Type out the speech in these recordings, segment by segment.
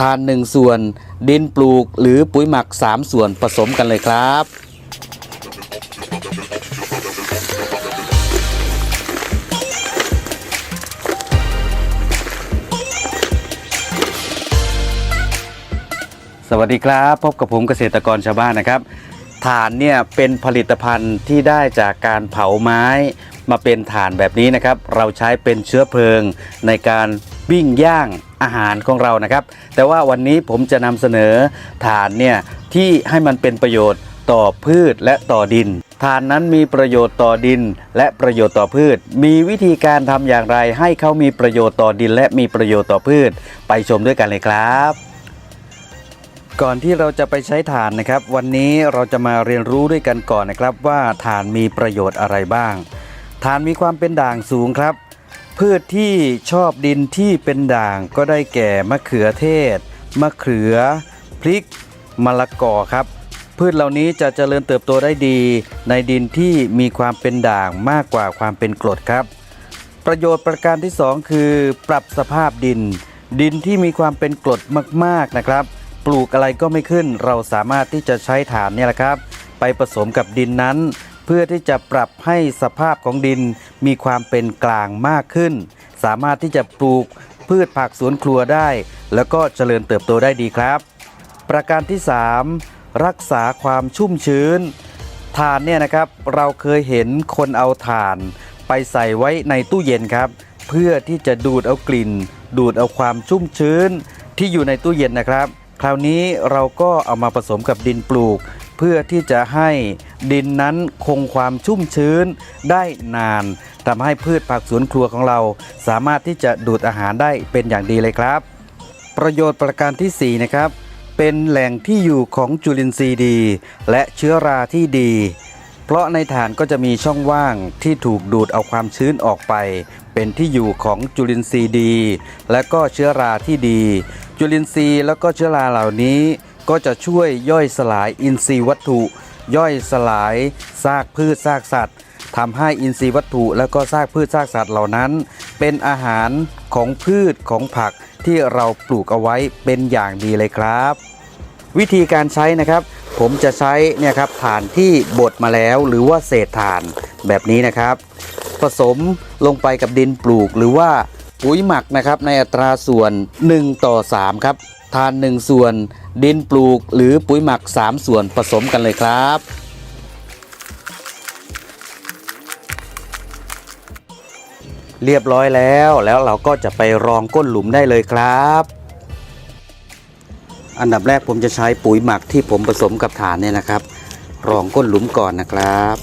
ทาน 1 ส่วน ดินปลูกหรือปุ๋ยหมัก 3 ส่วนผสมกันเลยครับสวัสดีครับพบกับผมเกษตรกรชาวบ้านนะครับถ่านเนี่ยเป็นผลิตภัณฑ์ที่ได้จากการเผาไม้มาเป็นถ่านแบบนี้นะครับ เราใช้เป็นเชื้อเพลิงในการ ปิ้งย่างอาหารของเรานะครับ แต่ว่าวันนี้ผมจะนำเสนอถ่านเนี่ยที่ให้มันเป็นประโยชน์ต่อพืชและต่อดินถ่านนั้นมีประโยชน์ต่อดินและประโยชน์ต่อพืช มีวิธีการทำอย่างไรให้เขามีประโยชน์ต่อดินและมีประโยชน์ต่อพืช ไปชมด้วยกันเลยครับ ก่อนที่เราจะไปใช้ถ่านนะครับ วันนี้เราจะมาเรียนรู้ด้วยกันก่อนนะครับว่าถ่านมีประโยชน์อะไรบ้างถ่านมีความเป็นด่างสูงครับ พืชที่ชอบดินที่เป็นด่างก็ได้แก่มะเขือเทศ มะเขือ พริก มะละกอครับ พืชเหล่านี้จะเจริญเติบโตได้ดี ในดินที่มีความเป็นด่างมากกว่าความเป็นกรดครับ ประโยชน์ประการที่ 2 คือ ปรับสภาพดิน ดินที่มีความเป็นกรดมากๆนะครับ ปลูกอะไรก็ไม่ขึ้น เราสามารถที่จะใช้ฐานเนี่ยแหละครับ ไปผสมกับดินนั้น เพื่อที่จะปรับให้สภาพของดินมีความเป็นกลางมากขึ้น สามารถที่จะปลูกพืชผักสวนครัวได้ แล้วก็เจริญเติบโตได้ดีครับ ประการที่ 3 รักษาความชุ่มชื้นถ่านเนี่ยนะครับเราเคยเห็นคนเอาถ่าน ไปใส่ไว้ในตู้เย็นครับ เพื่อที่จะดูดเอากลิ่น ดูดเอาความชุ่มชื้นที่อยู่ในตู้เย็นนะครับ คราวนี้เราก็เอามาผสมกับดินปลูก เพื่อที่จะให้ดินนั้นคงความชุ่มชื้นได้นานทำให้พืชผักสวนครัวของเรา สามารถที่จะดูดอาหารได้เป็นอย่างดีเลยครับ ประโยชน์ประการทีสี่4นะครับเป็นแหล่งที่อยู่ของจุลินทรีย์ดี และเชื้อราที่ดี เพราะในฐานก็จะมีช่องว่างที่ถูกดูดเอาความชื้นออกไป เป็นที่อยู่ของจุลินทรีย์ดี และก็เชื้อราที่ดี จุลินทรีย์แล้วก็เชื้อราเหล่านี้ ก็จะช่วยย่อยสลายอินทรีย์วัตถุ ย่อยสลายซากพืชซากสัตว์ทำให้อินทรีย์วัตถุ และก็ซากพืชซากสัตว์เหล่านั้น เป็นอาหารของพืชของผักที่เราปลูกเอาไว้เป็นอย่างดีเลยครับ วิธีการใช้นะครับ ผมจะใช้เนี่ยครับถ่านที่บดมาแล้วหรือว่าเศษถ่านแบบนี้นะครับ ผสมลงไปกับดินปลูกหรือว่าปุ๋ยหมักนะครับในอัตราส่วน 1 ต่อ 3 ครับ ทาน 1 ส่วน ดินปลูกหรือปุ๋ยหมัก 3 ส่วนผสมกันเลยครับเรียบร้อยแล้วแล้วเราก็จะไปรองก้นหลุมได้เลยครับ อันดับแรกผมจะใช้ปุ๋ยหมักที่ผมผสมกับฐานเนี่ยนะครับ รองก้นหลุมก่อนนะครับ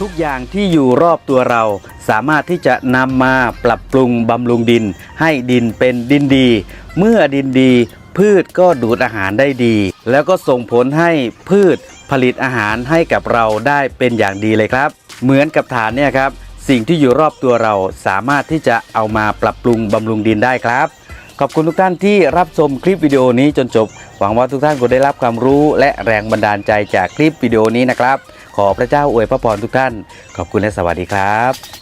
ทุกอย่างที่อยู่รอบตัวเรา สามารถที่จะนำมาปรับปรุงบำรุงดิน ให้ดินเป็นดินดี เมื่อดินดีพืชก็ดูดอาหารได้ดี แล้วก็ส่งผลให้พืชผลิตอาหารให้กับเราได้เป็นอย่างดีเลยครับ เหมือนกับฐานเนี่ยครับ สิ่งที่อยู่รอบตัวเราสามารถที่จะเอามาปรับปรุงบำรุงดินได้ครับ ขอบคุณทุกท่านที่รับชมคลิปวิดีโอนี้จนจบ หวังว่าทุกท่านคงได้รับความรู้และแรงบันดาลใจจากคลิปวิดีโอนี้นะครับ ขอพระเจ้าอวยพระพรทุกท่าน ขอบคุณและสวัสดีครับ